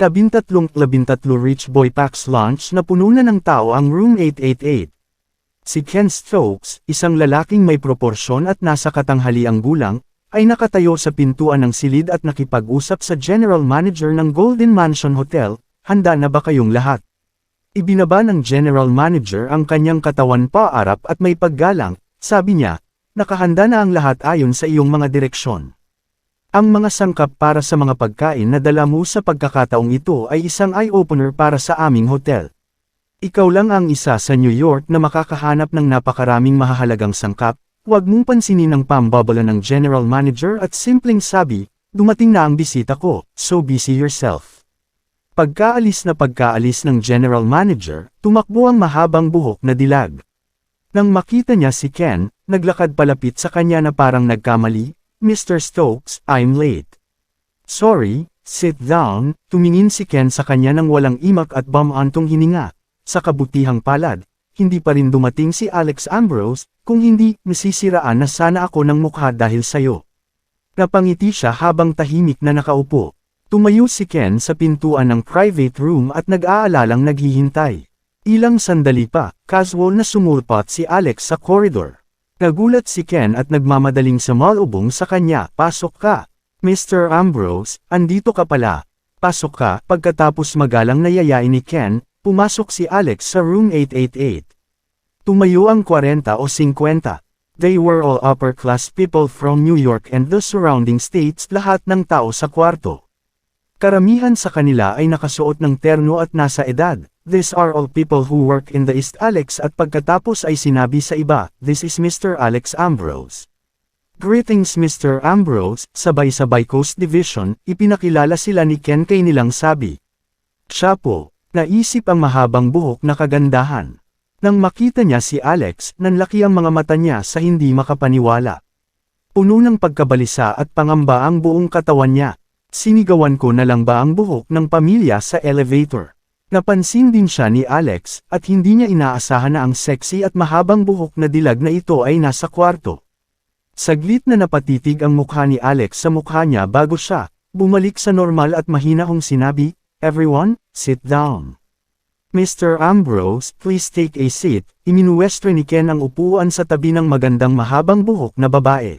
Labintatlong labintatlo Rich Boy Packs launch na puno na ng tao ang Room 888. Si Ken Stokes, isang lalaking may proporsyon at nasa katanghaliang gulang, ay nakatayo sa pintuan ng silid at nakipag-usap sa general manager ng Golden Mansion Hotel, handa na ba kayong lahat? Ibinaba ng general manager ang kanyang katawan paarap at may paggalang, sabi niya, nakahanda na ang lahat ayon sa iyong mga direksyon. Ang mga sangkap para sa mga pagkain na dala mo sa pagkakataong ito ay isang eye-opener para sa aming hotel. Ikaw lang ang isa sa New York na makakahanap ng napakaraming mahahalagang sangkap, huwag mong pansinin ang pambabala ng general manager at simpleng sabi, dumating na ang bisita ko, so busy yourself. Pagkaalis na pagkaalis ng general manager, tumakbo ang mahabang buhok na dilag. Nang makita niya si Ken, naglakad palapit sa kanya na parang nagkamali, Mr. Stokes, I'm late. Sorry, sit down, tumingin si Ken sa kanya ng walang imak at bumantong hininga. Sa kabutihang palad, hindi pa rin dumating si Alex Ambrose, kung hindi, masisiraan na sana ako ng mukha dahil sayo. Napangiti siya habang tahimik na nakaupo. Tumayo si Ken sa pintuan ng private room at nag-aalalang naghihintay. Ilang sandali pa, casual na sumulpat si Alex sa corridor. Nagulat si Ken at nagmamadaling sumalubong sa kanya, pasok ka. Mr. Ambrose, andito ka pala. Pasok ka, pagkatapos magalang nayayain ni Ken, pumasok si Alex sa room 888. Tumayo ang 40 o 50. They were all upper-class people from New York and the surrounding states lahat ng tao sa kwarto. Karamihan sa kanila ay nakasuot ng terno at nasa edad. These are all people who work in the East Alex at pagkatapos ay sinabi sa iba, this is Mr. Alex Ambrose. Greetings Mr. Ambrose, sabay-sabay Coast Division, ipinakilala sila ni Ken kay nilang sabi. Siya po, naisip ang mahabang buhok na kagandahan. Nang makita niya si Alex, nanlaki ang mga mata niya sa hindi makapaniwala. Puno ng pagkabalisa at pangamba ang buong katawan niya. Sinigawan ko na lang ba ang buhok ng pamilya sa elevator? Napansin din siya ni Alex, at hindi niya inaasahan na ang sexy at mahabang buhok na dilag na ito ay nasa kwarto. Saglit na napatitig ang mukha ni Alex sa mukha niya bago siya, bumalik sa normal at mahinahong sinabi, Everyone, sit down. Mr. Ambrose, please take a seat, iminuwestro ni Ken ang upuan sa tabi ng magandang mahabang buhok na babae.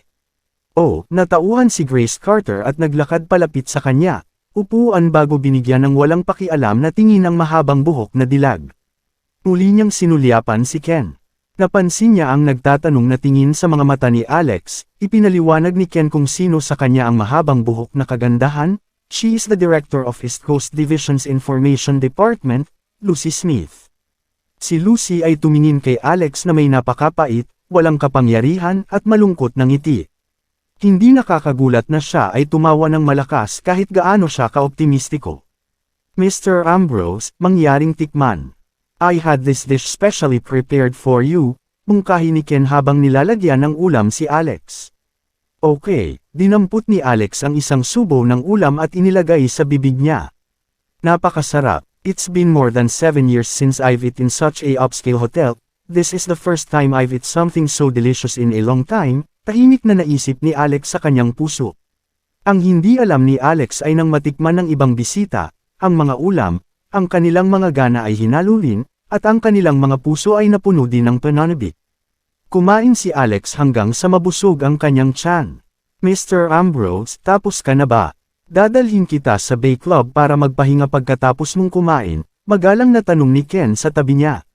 Oh, natauhan si Grace Carter at naglakad palapit sa kanya, Upuan bago binigyan ng walang pakialam na tingin ng mahabang buhok na dilag. Muli niyang sinulyapan si Ken. Napansin niya ang nagtatanong na tingin sa mga mata ni Alex, ipinaliwanag ni Ken kung sino sa kanya ang mahabang buhok na kagandahan, she is the director of East Coast Division's Information Department, Lucy Smith. Si Lucy ay tumingin kay Alex na may napakapait, walang kapangyarihan at malungkot ng ngiti. Hindi nakakagulat na siya ay tumawa ng malakas kahit gaano siya kaoptimistiko. Mr. Ambrose, mangyaring tikman. I had this dish specially prepared for you, mungkahi ni Ken habang nilalagyan ng ulam si Alex. Okay, dinampot ni Alex ang isang subo ng ulam at inilagay sa bibig niya. Napakasarap, it's been more than 7 years since I've eaten such a upscale hotel, this is the first time I've eaten something so delicious in a long time, Tahimik na naisip ni Alex sa kanyang puso. Ang hindi alam ni Alex ay nang matikman ng ibang bisita, ang mga ulam, ang kanilang mga gana ay hinalulin, at ang kanilang mga puso ay napuno din ng pananabik. Kumain si Alex hanggang sa mabusog ang kanyang tiyan. Mr. Ambrose, tapos ka na ba? Dadalhin kita sa Bay Club para magpahinga pagkatapos mong kumain, magalang na tanong ni Ken sa tabi niya.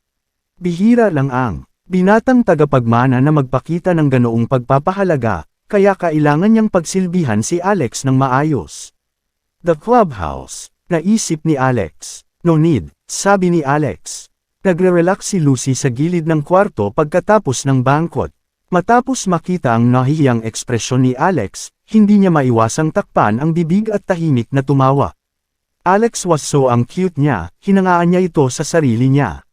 Bihira lang ang Binatang tagapagmana na magpakita ng ganoong pagpapahalaga, kaya kailangan niyang pagsilbihan si Alex ng maayos. The clubhouse, naisip ni Alex. No need, sabi ni Alex. Nagre-relax si Lucy sa gilid ng kwarto pagkatapos ng banquet. Matapos makita ang nahihiyang ekspresyon ni Alex, hindi niya maiwasang takpan ang bibig at tahimik na tumawa. Alex was so ang cute niya, hinangaan niya ito sa sarili niya.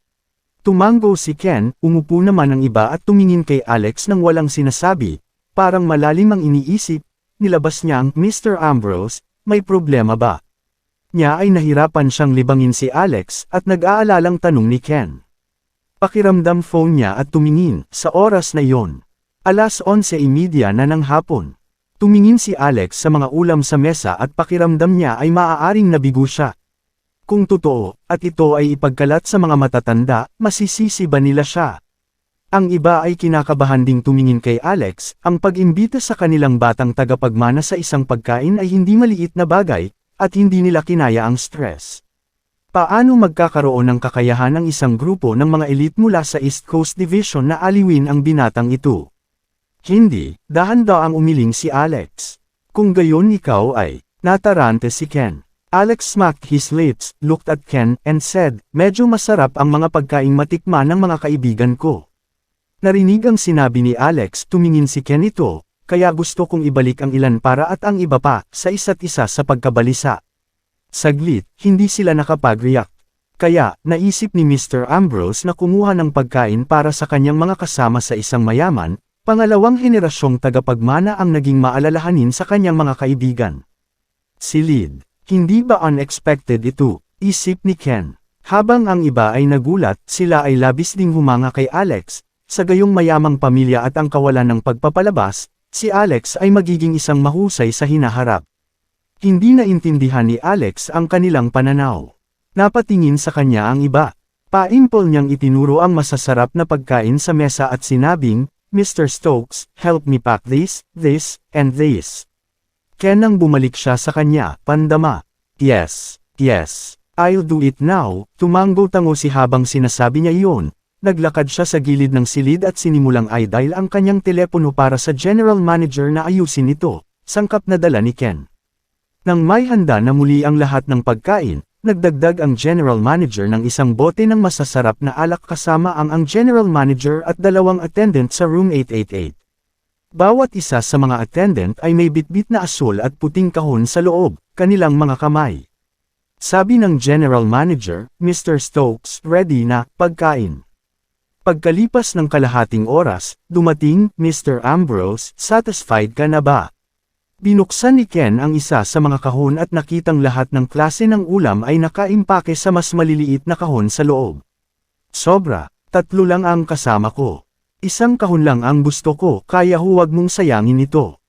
Tumango si Ken, umupo naman ang iba at tumingin kay Alex nang walang sinasabi, parang malalim ang iniisip, nilabas niyang, Mr. Ambrose, may problema ba? Niya ay nahirapan siyang libangin si Alex at nag-aalalang tanong ni Ken. Pakiramdam phone niya at tumingin, sa oras na iyon. Alas 11.30 na ng hapon. Tumingin si Alex sa mga ulam sa mesa at pakiramdam niya ay maaaring nabigo siya. Kung totoo, at ito ay ipagkalat sa mga matatanda, masisisi ba nila siya? Ang iba ay kinakabahan ding tumingin kay Alex, ang pag-imbita sa kanilang batang tagapagmana sa isang pagkain ay hindi maliit na bagay, at hindi nila kinaya ang stress. Paano magkakaroon ng kakayahan ang isang grupo ng mga elite mula sa East Coast Division na aliwin ang binatang ito? Hindi, dahan-daang umiling si Alex. Kung gayon ikaw ay, natarante si Ken. Alex smacked his lips, looked at Ken, and said, medyo masarap ang mga pagkaing matikman ng mga kaibigan ko. Narinig ang sinabi ni Alex tumingin si Ken ito, kaya gusto kong ibalik ang ilan para at ang iba pa, sa isa't isa sa pagkabalisa. Saglit, hindi sila nakapag-react. Kaya, naisip ni Mr. Ambrose na kumuha ng pagkain para sa kanyang mga kasama sa isang mayaman, pangalawang henerasyong tagapagmana ang naging maalalahanin sa kanyang mga kaibigan. Si Lid, hindi ba unexpected ito, isip ni Ken. Habang ang iba ay nagulat, sila ay labis ding humanga kay Alex, sa gayong mayamang pamilya at ang kawalan ng pagpapalabas, si Alex ay magiging isang mahusay sa hinaharap. Hindi naintindihan ni Alex ang kanilang pananaw. Napatingin sa kanya ang iba. Paimpol niyang itinuro ang masasarap na pagkain sa mesa at sinabing, Mr. Stokes, help me pack this, this, and this. Ken nang bumalik siya sa kanya, pandama. Yes, yes, I'll do it now, tumanggo-tango si habang sinasabi niya iyon, Naglakad siya sa gilid ng silid at sinimulang i-dial ang kanyang telepono para sa general manager na ayusin ito, sangkap na dala ni Ken. Nang may handa na muli ang lahat ng pagkain, nagdagdag ang general manager ng isang bote ng masasarap na alak kasama ang ang general manager at dalawang attendant sa room 888. Bawat isa sa mga attendant ay may bitbit na asul at puting kahon sa loob, kanilang mga kamay. Sabi ng general manager, Mr. Stokes, ready na, pagkain. Pagkalipas ng kalahating oras, dumating, Mr. Ambrose, satisfied ka na ba? Binuksan ni Ken ang isa sa mga kahon at nakitang lahat ng klase ng ulam ay nakaimpake sa mas maliliit na kahon sa loob. Sobra, tatlo lang ang kasama ko. Isang kahon lang ang gusto ko, kaya huwag mong sayangin ito.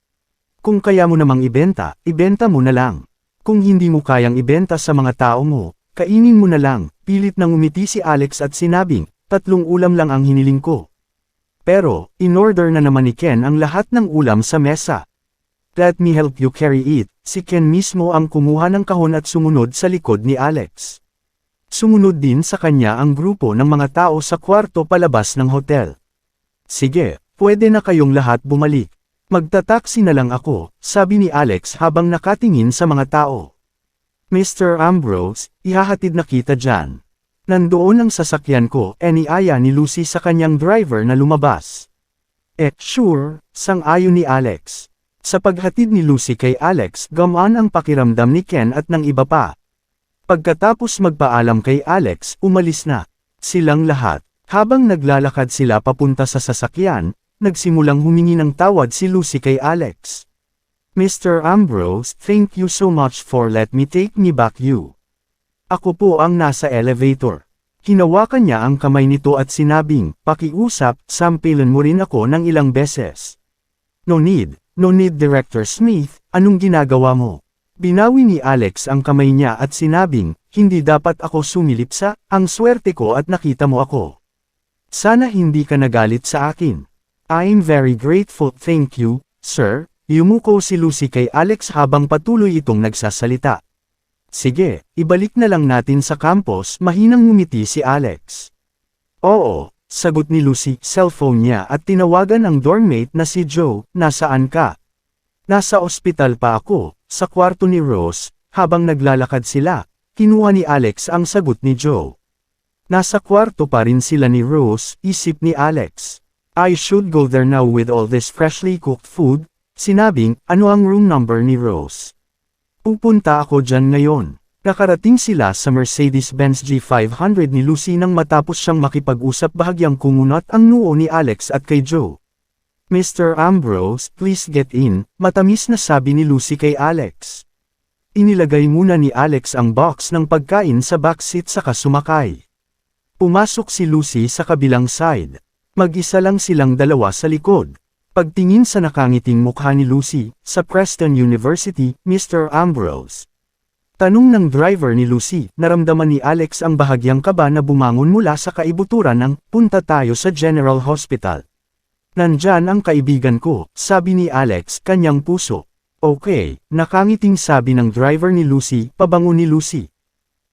Kung kaya mo namang ibenta, ibenta mo na lang. Kung hindi mo kayang ibenta sa mga tao mo, kainin mo na lang, pilit nang umiti si Alex at sinabing, Tatlong ulam lang ang hiniling ko. Pero, in-order na naman ni Ken ang lahat ng ulam sa mesa. Let me help you carry it, si Ken mismo ang kumuha ng kahon at sumunod sa likod ni Alex. Sumunod din sa kanya ang grupo ng mga tao sa kwarto palabas ng hotel. Sige, pwede na kayong lahat bumalik. Magtataksi na lang ako, sabi ni Alex habang nakatingin sa mga tao. Mr. Ambrose, ihahatid na kita dyan. Nandoon ang sasakyan ko, e ni Lucy sa kanyang driver na lumabas. Eh, sure, sang-ayon ni Alex. Sa paghatid ni Lucy kay Alex, gamaan ang pakiramdam ni Ken at ng iba pa. Pagkatapos magpaalam kay Alex, umalis na. Silang lahat. Habang naglalakad sila papunta sa sasakyan, nagsimulang humingi ng tawad si Lucy kay Alex. Mr. Ambrose, thank you so much for let me take me back you. Ako po ang nasa elevator. Hinawakan niya ang kamay nito at sinabing, pakiusap, sampilan mo rin ako ng ilang beses. No need, no need Director Smith, anong ginagawa mo? Binawi ni Alex ang kamay niya at sinabing, hindi dapat ako sumilip sa, ang swerte ko at nakita mo ako. Sana hindi ka nagalit sa akin. I'm very grateful, thank you, sir, yumuko si Lucy kay Alex habang patuloy itong nagsasalita. Sige, ibalik na lang natin sa campus, mahinang ngumiti si Alex. Oo, sagot ni Lucy, cellphone niya at tinawagan ang dormmate na si Joe, nasaan ka? Nasa ospital pa ako, sa kwarto ni Rose, habang naglalakad sila, kinuha ni Alex ang sagot ni Joe. Nasa kwarto pa rin sila ni Rose, isip ni Alex. I should go there now with all this freshly cooked food, sinabing, ano ang room number ni Rose. Pupunta ako dyan ngayon. Nakarating sila sa Mercedes-Benz G500 ni Lucy nang matapos siyang makipag-usap bahagyang kumunat ang noo ni Alex at kay Joe. Mr. Ambrose, please get in, matamis na sabi ni Lucy kay Alex. Inilagay muna ni Alex ang box ng pagkain sa backseat saka sumakay. Pumasok si Lucy sa kabilang side. Mag-isa lang silang dalawa sa likod. Pagtingin sa nakangiting mukha ni Lucy, sa Preston University, Mr. Ambrose. Tanong ng driver ni Lucy, naramdaman ni Alex ang bahagyang kaba na bumangon mula sa kaibuturan ng, punta tayo sa General Hospital. Nandyan ang kaibigan ko, sabi ni Alex, kanyang puso. Okay, nakangiting sabi ng driver ni Lucy, pabango ni Lucy.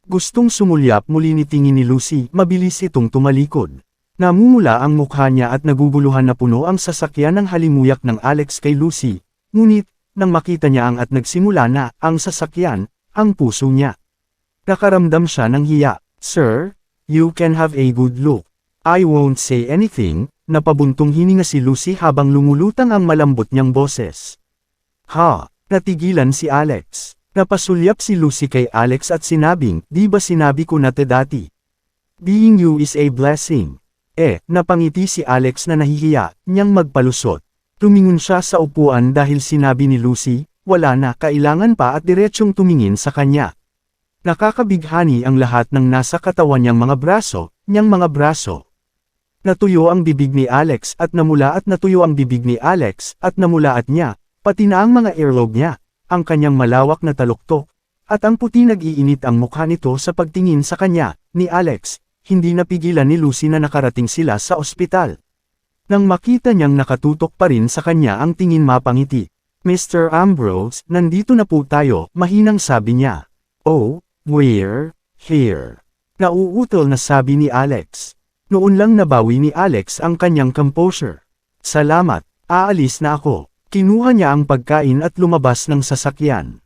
Gustong sumulyap muli ni tingin ni Lucy, mabilis itong tumalikod. Namumula ang mukha niya at naguguluhan na puno ang sasakyan ng halimuyak ng Alex kay Lucy. Ngunit, nang makita niya ang at nagsimula na, ang sasakyan, ang puso niya. Nakaramdam siya ng hiya. Sir, you can have a good look. I won't say anything, napabuntong hininga si Lucy habang lumulutang ang malambot niyang boses. Ha, natigilan si Alex. Napasulyap si Lucy kay Alex at sinabing, di ba sinabi ko na te dati? Being you is a blessing. Eh, napangiti si Alex na nahihiya, niyang magpalusot. Tumingon siya sa upuan dahil sinabi ni Lucy, wala na kailangan pa at diretsyong tumingin sa kanya. Nakakabighani ang lahat ng nasa katawan niyang mga braso, niyang mga braso. Natuyo ang bibig ni Alex at namula at natuyo ang bibig ni Alex at namula at niya, pati na ang mga earlobe niya, ang kanyang malawak na taluktok, at ang puti nag-iinit ang mukha nito sa pagtingin sa kanya, ni Alex, hindi napigilan ni Lucy na nakarating sila sa ospital. Nang makita niyang nakatutok pa rin sa kanya ang tingin mapangiti. Mr. Ambrose, nandito na po tayo, mahinang sabi niya. Oh, we're here. Nauutol na sabi ni Alex. Noon lang nabawi ni Alex ang kanyang composure. Salamat, aalis na ako. Kinuha niya ang pagkain at lumabas ng sasakyan.